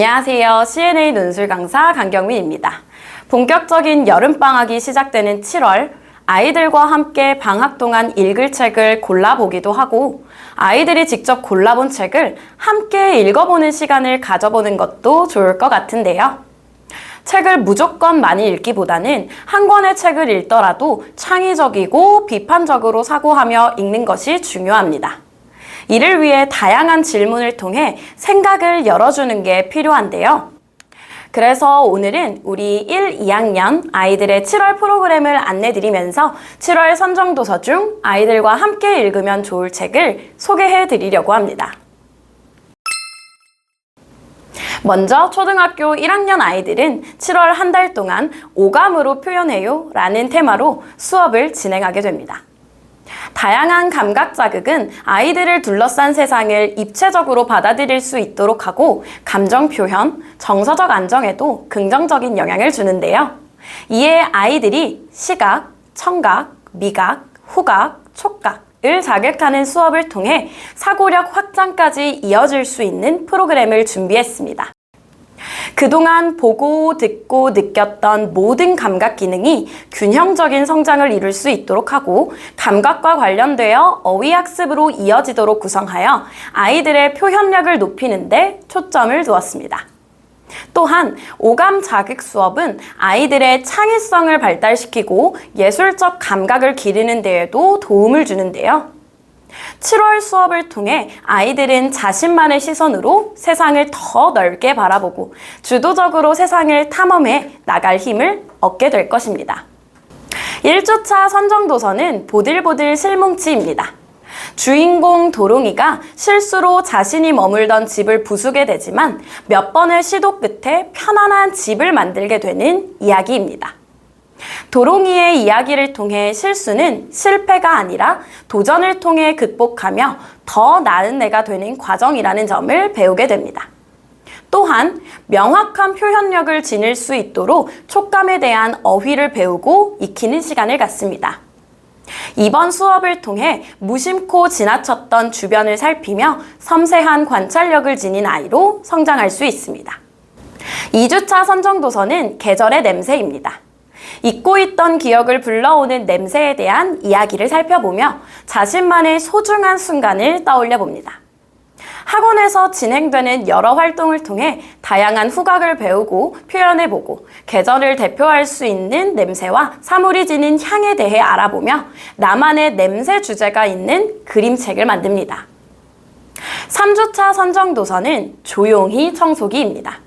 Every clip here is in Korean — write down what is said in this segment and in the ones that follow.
안녕하세요. CNA 논술 강사 강경민입니다. 본격적인 여름방학이 시작되는 7월, 아이들과 함께 방학 동안 읽을 책을 골라보기도 하고, 아이들이 직접 골라본 책을 함께 읽어보는 시간을 가져보는 것도 좋을 것 같은데요. 책을 무조건 많이 읽기보다는 한 권의 책을 읽더라도 창의적이고 비판적으로 사고하며 읽는 것이 중요합니다. 이를 위해 다양한 질문을 통해 생각을 열어주는 게 필요한데요. 그래서 오늘은 우리 1, 2학년 아이들의 7월 프로그램을 안내드리면서 7월 선정도서 중 아이들과 함께 읽으면 좋을 책을 소개해 드리려고 합니다. 먼저 초등학교 1학년 아이들은 7월 한 달 동안 오감으로 표현해요 라는 테마로 수업을 진행하게 됩니다. 다양한 감각 자극은 아이들을 둘러싼 세상을 입체적으로 받아들일 수 있도록 하고 감정 표현, 정서적 안정에도 긍정적인 영향을 주는데요. 이에 아이들이 시각, 청각, 미각, 후각, 촉각을 자극하는 수업을 통해 사고력 확장까지 이어질 수 있는 프로그램을 준비했습니다. 그동안 보고 듣고 느꼈던 모든 감각 기능이 균형적인 성장을 이룰 수 있도록 하고 감각과 관련되어 어휘 학습으로 이어지도록 구성하여 아이들의 표현력을 높이는데 초점을 두었습니다. 또한 오감 자극 수업은 아이들의 창의성을 발달시키고 예술적 감각을 기르는 데에도 도움을 주는데요. 7월 수업을 통해 아이들은 자신만의 시선으로 세상을 더 넓게 바라보고 주도적으로 세상을 탐험해 나갈 힘을 얻게 될 것입니다. 1주차 선정도서는 보들보들 실뭉치입니다. 주인공 도롱이가 실수로 자신이 머물던 집을 부수게 되지만 몇 번의 시도 끝에 편안한 집을 만들게 되는 이야기입니다. 도롱이의 이야기를 통해 실수는 실패가 아니라 도전을 통해 극복하며 더 나은 내가 되는 과정이라는 점을 배우게 됩니다. 또한 명확한 표현력을 지닐 수 있도록 촉감에 대한 어휘를 배우고 익히는 시간을 갖습니다. 이번 수업을 통해 무심코 지나쳤던 주변을 살피며 섬세한 관찰력을 지닌 아이로 성장할 수 있습니다. 2주차 선정도서는 계절의 냄새입니다. 잊고 있던 기억을 불러오는 냄새에 대한 이야기를 살펴보며 자신만의 소중한 순간을 떠올려 봅니다. 학원에서 진행되는 여러 활동을 통해 다양한 후각을 배우고 표현해보고 계절을 대표할 수 있는 냄새와 사물이 지닌 향에 대해 알아보며 나만의 냄새 주제가 있는 그림책을 만듭니다. 3주차 선정 도서는 조용히 청소기입니다.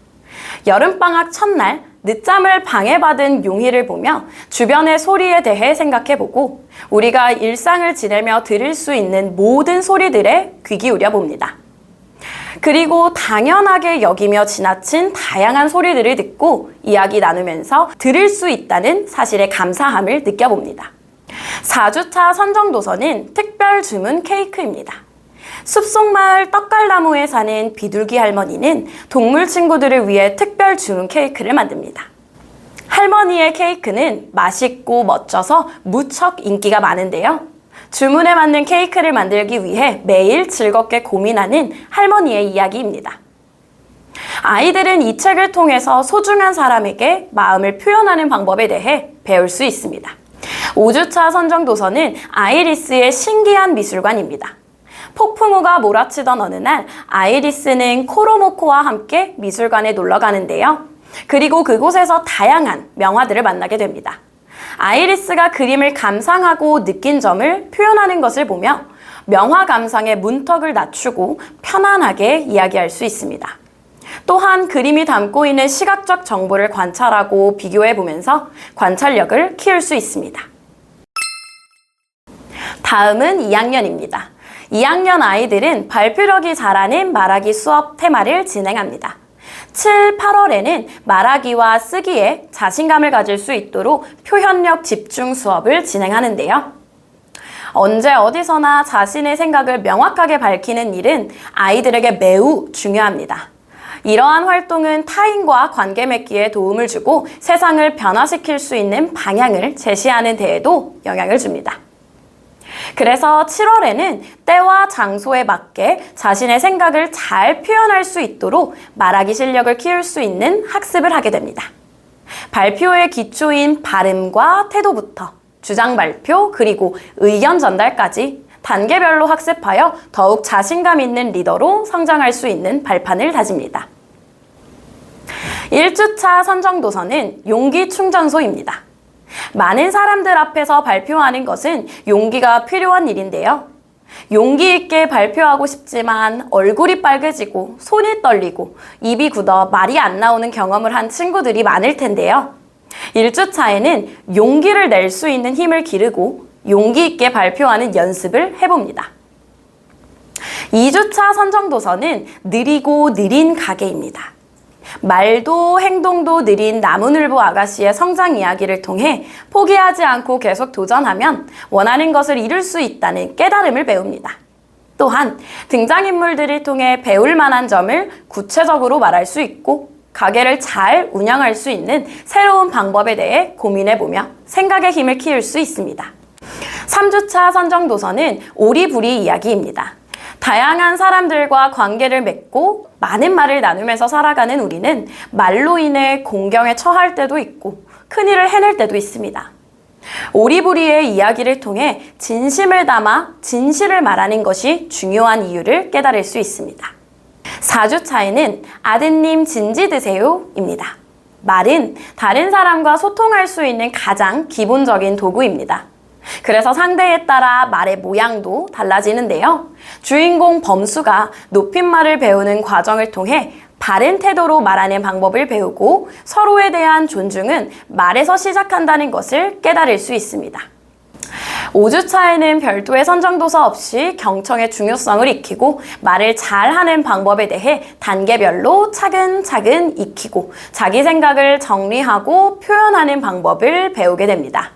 여름방학 첫날 늦잠을 방해받은 용희를 보며 주변의 소리에 대해 생각해보고 우리가 일상을 지내며 들을 수 있는 모든 소리들에 귀 기울여 봅니다. 그리고 당연하게 여기며 지나친 다양한 소리들을 듣고 이야기 나누면서 들을 수 있다는 사실의 감사함을 느껴봅니다. 4주차 선정도서는 특별 주문 케이크입니다. 숲속마을 떡갈나무에 사는 비둘기 할머니는 동물 친구들을 위해 특별 주문 케이크를 만듭니다. 할머니의 케이크는 맛있고 멋져서 무척 인기가 많은데요. 주문에 맞는 케이크를 만들기 위해 매일 즐겁게 고민하는 할머니의 이야기입니다. 아이들은 이 책을 통해서 소중한 사람에게 마음을 표현하는 방법에 대해 배울 수 있습니다. 5주차 선정도서는 아이리스의 신기한 미술관입니다. 폭풍우가 몰아치던 어느 날 아이리스는 코로모코와 함께 미술관에 놀러 가는데요. 그리고 그곳에서 다양한 명화들을 만나게 됩니다. 아이리스가 그림을 감상하고 느낀 점을 표현하는 것을 보며 명화 감상의 문턱을 낮추고 편안하게 이야기할 수 있습니다. 또한 그림이 담고 있는 시각적 정보를 관찰하고 비교해 보면서 관찰력을 키울 수 있습니다. 다음은 2학년입니다. 2학년 아이들은 발표력이 잘하는 말하기 수업 테마를 진행합니다. 7, 8월에는 말하기와 쓰기에 자신감을 가질 수 있도록 표현력 집중 수업을 진행하는데요. 언제 어디서나 자신의 생각을 명확하게 밝히는 일은 아이들에게 매우 중요합니다. 이러한 활동은 타인과 관계 맺기에 도움을 주고 세상을 변화시킬 수 있는 방향을 제시하는 데에도 영향을 줍니다. 그래서 7월에는 때와 장소에 맞게 자신의 생각을 잘 표현할 수 있도록 말하기 실력을 키울 수 있는 학습을 하게 됩니다. 발표의 기초인 발음과 태도부터 주장 발표 그리고 의견 전달까지 단계별로 학습하여 더욱 자신감 있는 리더로 성장할 수 있는 발판을 다집니다. 1주차 선정도서는 용기 충전소입니다. 많은 사람들 앞에서 발표하는 것은 용기가 필요한 일인데요. 용기 있게 발표하고 싶지만 얼굴이 빨개지고 손이 떨리고 입이 굳어 말이 안 나오는 경험을 한 친구들이 많을 텐데요. 1주 차에는 용기를 낼 수 있는 힘을 기르고 용기 있게 발표하는 연습을 해봅니다. 2주차 선정도서는 느리고 느린 가게입니다. 말도 행동도 느린 나무늘보 아가씨의 성장 이야기를 통해 포기하지 않고 계속 도전하면 원하는 것을 이룰 수 있다는 깨달음을 배웁니다. 또한 등장인물들을 통해 배울 만한 점을 구체적으로 말할 수 있고 가게를 잘 운영할 수 있는 새로운 방법에 대해 고민해보며 생각의 힘을 키울 수 있습니다. 3주차 선정 도서는 오리부리 이야기입니다. 다양한 사람들과 관계를 맺고 많은 말을 나누면서 살아가는 우리는 말로 인해 공경에 처할 때도 있고 큰일을 해낼 때도 있습니다. 오리부리의 이야기를 통해 진심을 담아 진실을 말하는 것이 중요한 이유를 깨달을 수 있습니다. 4주 차에는 아드님 진지 드세요입니다. 말은 다른 사람과 소통할 수 있는 가장 기본적인 도구입니다. 그래서 상대에 따라 말의 모양도 달라지는데요. 주인공 범수가 높임말을 배우는 과정을 통해 바른 태도로 말하는 방법을 배우고 서로에 대한 존중은 말에서 시작한다는 것을 깨달을 수 있습니다. 5주차에는 별도의 선정도서 없이 경청의 중요성을 익히고 말을 잘하는 방법에 대해 단계별로 차근차근 익히고 자기 생각을 정리하고 표현하는 방법을 배우게 됩니다.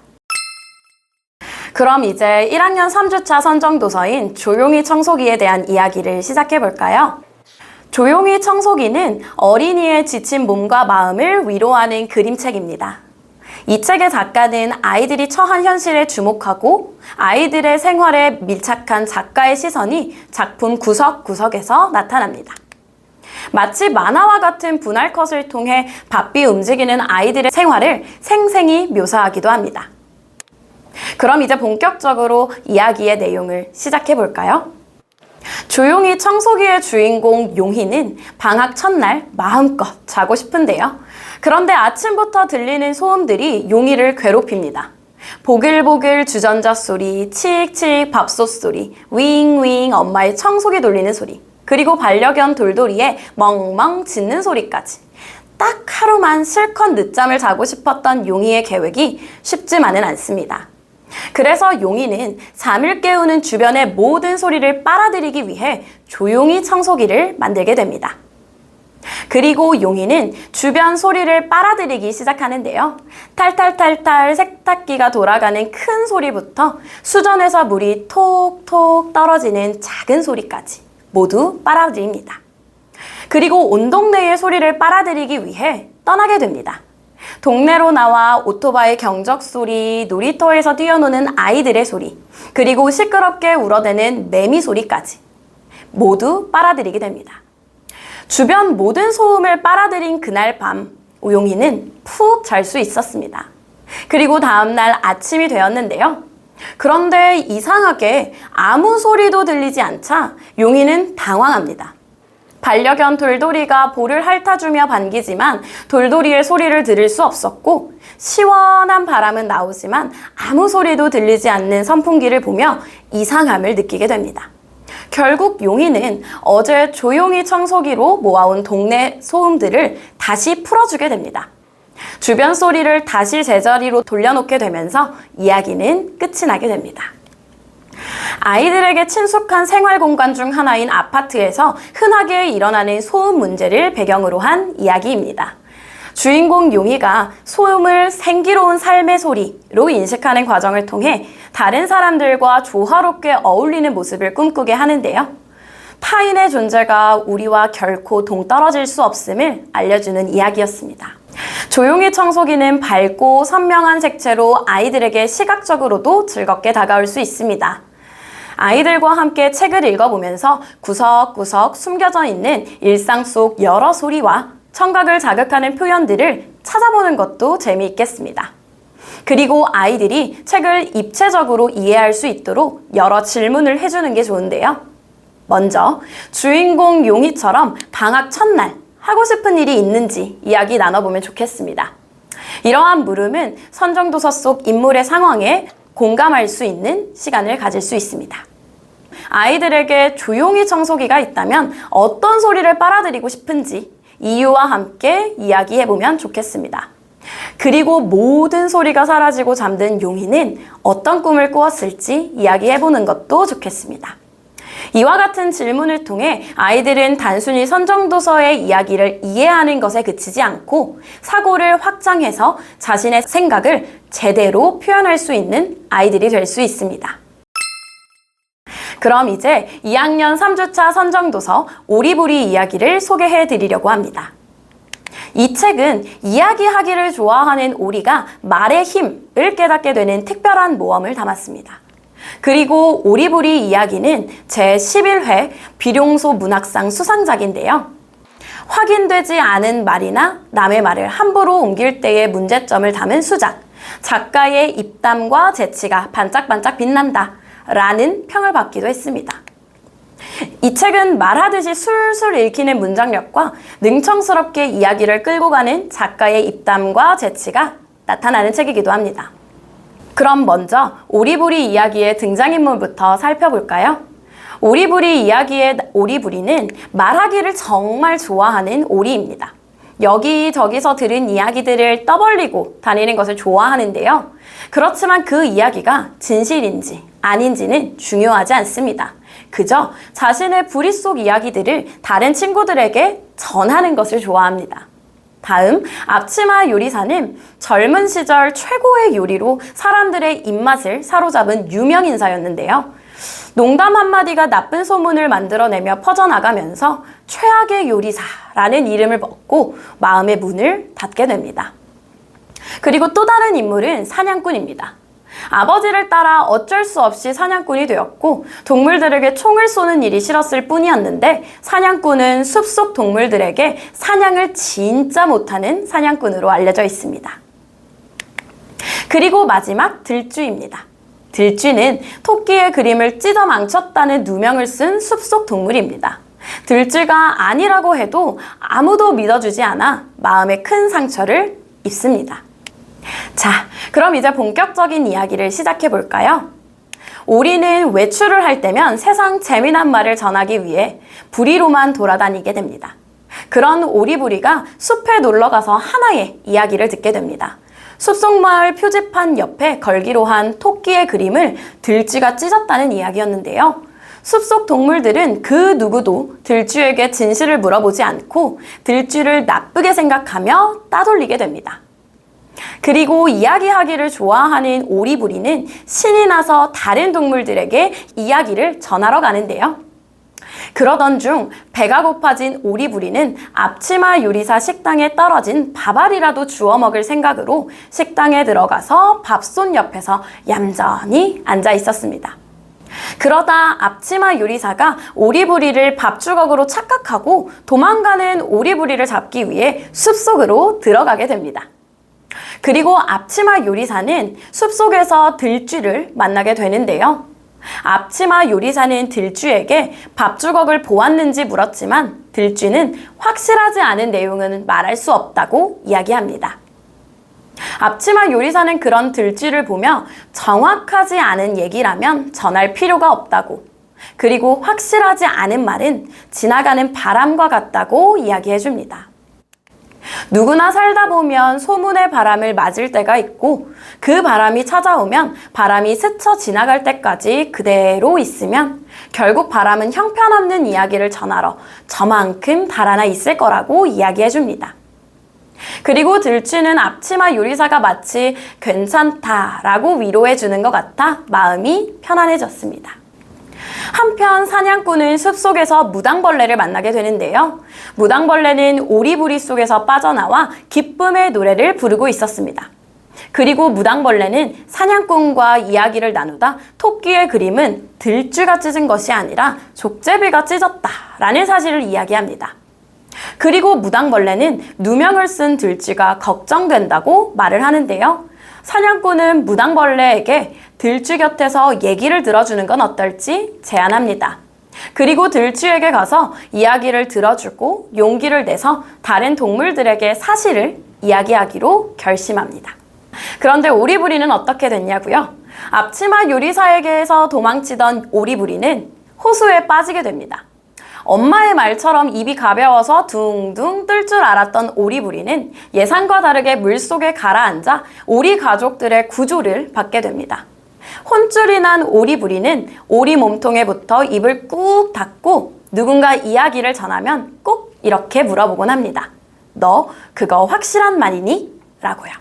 그럼 이제 1학년 3주차 선정 도서인 조용히 청소기에 대한 이야기를 시작해 볼까요? 조용히 청소기는 어린이의 지친 몸과 마음을 위로하는 그림책입니다. 이 책의 작가는 아이들이 처한 현실에 주목하고 아이들의 생활에 밀착한 작가의 시선이 작품 구석구석에서 나타납니다. 마치 만화와 같은 분할 컷을 통해 바삐 움직이는 아이들의 생활을 생생히 묘사하기도 합니다. 그럼 이제 본격적으로 이야기의 내용을 시작해 볼까요? 조용히 청소기의 주인공 용희는 방학 첫날 마음껏 자고 싶은데요. 그런데 아침부터 들리는 소음들이 용희를 괴롭힙니다. 보글보글 주전자 소리, 칙칙 밥솥 소리, 윙윙 엄마의 청소기 돌리는 소리, 그리고 반려견 돌돌이의 멍멍 짖는 소리까지. 딱 하루만 실컷 늦잠을 자고 싶었던 용희의 계획이 쉽지만은 않습니다. 그래서 용이는 잠을 깨우는 주변의 모든 소리를 빨아들이기 위해 조용히 청소기를 만들게 됩니다. 그리고 용이는 주변 소리를 빨아들이기 시작하는데요. 탈탈탈탈 세탁기가 돌아가는 큰 소리부터 수전에서 물이 톡톡 떨어지는 작은 소리까지 모두 빨아들입니다. 그리고 온 동네의 소리를 빨아들이기 위해 떠나게 됩니다. 동네로 나와 오토바이 경적 소리, 놀이터에서 뛰어노는 아이들의 소리, 그리고 시끄럽게 울어대는 매미 소리까지 모두 빨아들이게 됩니다. 주변 모든 소음을 빨아들인 그날 밤, 우용이는 푹 잘 수 있었습니다. 그리고 다음날 아침이 되었는데요. 그런데 이상하게 아무 소리도 들리지 않자 용이는 당황합니다. 반려견 돌돌이가 볼을 핥아주며 반기지만 돌돌이의 소리를 들을 수 없었고 시원한 바람은 나오지만 아무 소리도 들리지 않는 선풍기를 보며 이상함을 느끼게 됩니다. 결국 용이는 어제 조용히 청소기로 모아온 동네 소음들을 다시 풀어주게 됩니다. 주변 소리를 다시 제자리로 돌려놓게 되면서 이야기는 끝이 나게 됩니다. 아이들에게 친숙한 생활 공간 중 하나인 아파트에서 흔하게 일어나는 소음 문제를 배경으로 한 이야기입니다. 주인공 용이가 소음을 생기로운 삶의 소리로 인식하는 과정을 통해 다른 사람들과 조화롭게 어울리는 모습을 꿈꾸게 하는데요. 타인의 존재가 우리와 결코 동떨어질 수 없음을 알려주는 이야기였습니다. 조용히 청소기는 밝고 선명한 색채로 아이들에게 시각적으로도 즐겁게 다가올 수 있습니다. 아이들과 함께 책을 읽어보면서 구석구석 숨겨져 있는 일상 속 여러 소리와 청각을 자극하는 표현들을 찾아보는 것도 재미있겠습니다. 그리고 아이들이 책을 입체적으로 이해할 수 있도록 여러 질문을 해주는 게 좋은데요. 먼저 주인공 용이처럼 방학 첫날 하고 싶은 일이 있는지 이야기 나눠보면 좋겠습니다. 이러한 물음은 선정도서 속 인물의 상황에 공감할 수 있는 시간을 가질 수 있습니다. 아이들에게 조용히 청소기가 있다면 어떤 소리를 빨아들이고 싶은지 이유와 함께 이야기해보면 좋겠습니다. 그리고 모든 소리가 사라지고 잠든 용희는 어떤 꿈을 꾸었을지 이야기해보는 것도 좋겠습니다. 이와 같은 질문을 통해 아이들은 단순히 선정도서의 이야기를 이해하는 것에 그치지 않고 사고를 확장해서 자신의 생각을 제대로 표현할 수 있는 아이들이 될 수 있습니다. 그럼 이제 2학년 3주차 선정도서 오리부리 이야기를 소개해 드리려고 합니다. 이 책은 이야기하기를 좋아하는 오리가 말의 힘을 깨닫게 되는 특별한 모험을 담았습니다. 그리고 오리부리 이야기는 제11회 비룡소 문학상 수상작인데요. 확인되지 않은 말이나 남의 말을 함부로 옮길 때의 문제점을 담은 수작. 작가의 입담과 재치가 반짝반짝 빛난다. 라는 평을 받기도 했습니다. 이 책은 말하듯이 술술 읽히는 문장력과 능청스럽게 이야기를 끌고 가는 작가의 입담과 재치가 나타나는 책이기도 합니다. 그럼 먼저 오리부리 이야기의 등장인물부터 살펴볼까요? 오리부리 이야기의 오리부리는 말하기를 정말 좋아하는 오리입니다. 여기저기서 들은 이야기들을 떠벌리고 다니는 것을 좋아하는데요. 그렇지만 그 이야기가 진실인지 아닌지는 중요하지 않습니다. 그저 자신의 부리 속 이야기들을 다른 친구들에게 전하는 것을 좋아합니다. 다음 앞치마 요리사는 젊은 시절 최고의 요리로 사람들의 입맛을 사로잡은 유명 인사였는데요. 농담 한마디가 나쁜 소문을 만들어내며 퍼져나가면서 최악의 요리사라는 이름을 먹고 마음의 문을 닫게 됩니다. 그리고 또 다른 인물은 사냥꾼입니다. 아버지를 따라 어쩔 수 없이 사냥꾼이 되었고 동물들에게 총을 쏘는 일이 싫었을 뿐이었는데 사냥꾼은 숲속 동물들에게 사냥을 진짜 못하는 사냥꾼으로 알려져 있습니다. 그리고 마지막 들쥐입니다. 들쥐는 토끼의 그림을 찢어 망쳤다는 누명을 쓴 숲속 동물입니다. 들쥐가 아니라고 해도 아무도 믿어주지 않아 마음에 큰 상처를 입습니다. 자, 그럼 이제 본격적인 이야기를 시작해 볼까요? 오리는 외출을 할 때면 세상 재미난 말을 전하기 위해 부리로만 돌아다니게 됩니다. 그런 오리부리가 숲에 놀러 가서 하나의 이야기를 듣게 됩니다. 숲속마을 표지판 옆에 걸기로 한 토끼의 그림을 들쥐가 찢었다는 이야기였는데요. 숲속 동물들은 그 누구도 들쥐에게 진실을 물어보지 않고 들쥐를 나쁘게 생각하며 따돌리게 됩니다. 그리고 이야기하기를 좋아하는 오리부리는 신이 나서 다른 동물들에게 이야기를 전하러 가는데요. 그러던 중 배가 고파진 오리부리는 앞치마 요리사 식당에 떨어진 밥알이라도 주워 먹을 생각으로 식당에 들어가서 밥솥 옆에서 얌전히 앉아 있었습니다. 그러다 앞치마 요리사가 오리부리를 밥주걱으로 착각하고 도망가는 오리부리를 잡기 위해 숲속으로 들어가게 됩니다. 그리고 앞치마 요리사는 숲속에서 들쥐를 만나게 되는데요. 앞치마 요리사는 들쥐에게 밥 주걱을 보았는지 물었지만 들쥐는 확실하지 않은 내용은 말할 수 없다고 이야기합니다. 앞치마 요리사는 그런 들쥐를 보며 정확하지 않은 얘기라면 전할 필요가 없다고 그리고 확실하지 않은 말은 지나가는 바람과 같다고 이야기해 줍니다. 누구나 살다 보면 소문의 바람을 맞을 때가 있고 그 바람이 찾아오면 바람이 스쳐 지나갈 때까지 그대로 있으면 결국 바람은 형편없는 이야기를 전하러 저만큼 달아나 있을 거라고 이야기해 줍니다. 그리고 들쥐는 앞치마 요리사가 마치 괜찮다라고 위로해 주는 것 같아 마음이 편안해졌습니다. 한편 사냥꾼은 숲속에서 무당벌레를 만나게 되는데요. 무당벌레는 오리부리 속에서 빠져나와 기쁨의 노래를 부르고 있었습니다. 그리고 무당벌레는 사냥꾼과 이야기를 나누다 토끼의 그림은 들쥐가 찢은 것이 아니라 족제비가 찢었다라는 사실을 이야기합니다. 그리고 무당벌레는 누명을 쓴 들쥐가 걱정된다고 말을 하는데요. 사냥꾼은 무당벌레에게 들쥐 곁에서 얘기를 들어주는 건 어떨지 제안합니다. 그리고 들쥐에게 가서 이야기를 들어주고 용기를 내서 다른 동물들에게 사실을 이야기하기로 결심합니다. 그런데 오리부리는 어떻게 됐냐고요? 앞치마 요리사에게서 도망치던 오리부리는 호수에 빠지게 됩니다. 엄마의 말처럼 입이 가벼워서 둥둥 뜰 줄 알았던 오리부리는 예상과 다르게 물속에 가라앉아 오리 가족들의 구조를 받게 됩니다. 혼쭐이 난 오리부리는 오리 몸통에 붙어 입을 꾹 닫고 누군가 이야기를 전하면 꼭 이렇게 물어보곤 합니다. 너 그거 확실한 말이니? 라고요.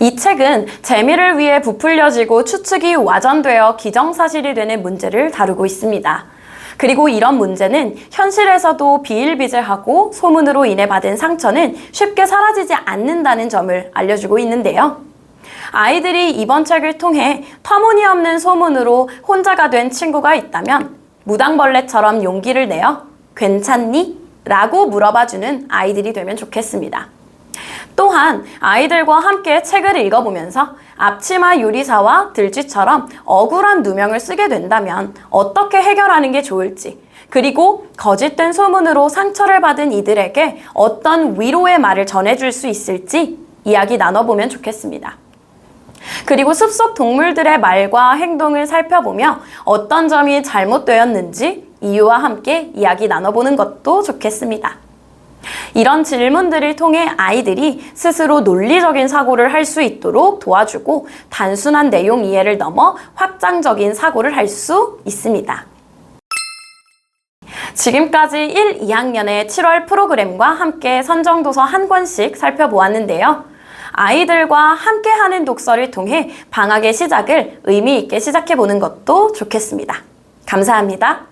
이 책은 재미를 위해 부풀려지고 추측이 와전되어 기정사실이 되는 문제를 다루고 있습니다. 그리고 이런 문제는 현실에서도 비일비재하고 소문으로 인해 받은 상처는 쉽게 사라지지 않는다는 점을 알려주고 있는데요. 아이들이 이번 책을 통해 터무니없는 소문으로 혼자가 된 친구가 있다면 무당벌레처럼 용기를 내어 괜찮니? 라고 물어봐주는 아이들이 되면 좋겠습니다. 또한 아이들과 함께 책을 읽어보면서 앞치마 요리사와 들쥐처럼 억울한 누명을 쓰게 된다면 어떻게 해결하는 게 좋을지 그리고 거짓된 소문으로 상처를 받은 이들에게 어떤 위로의 말을 전해줄 수 있을지 이야기 나눠보면 좋겠습니다. 그리고 숲속 동물들의 말과 행동을 살펴보며 어떤 점이 잘못되었는지 이유와 함께 이야기 나눠보는 것도 좋겠습니다. 이런 질문들을 통해 아이들이 스스로 논리적인 사고를 할 수 있도록 도와주고 단순한 내용 이해를 넘어 확장적인 사고를 할 수 있습니다. 지금까지 1, 2학년의 7월 프로그램과 함께 선정도서 한 권씩 살펴보았는데요. 아이들과 함께하는 독서를 통해 방학의 시작을 의미 있게 시작해 보는 것도 좋겠습니다. 감사합니다.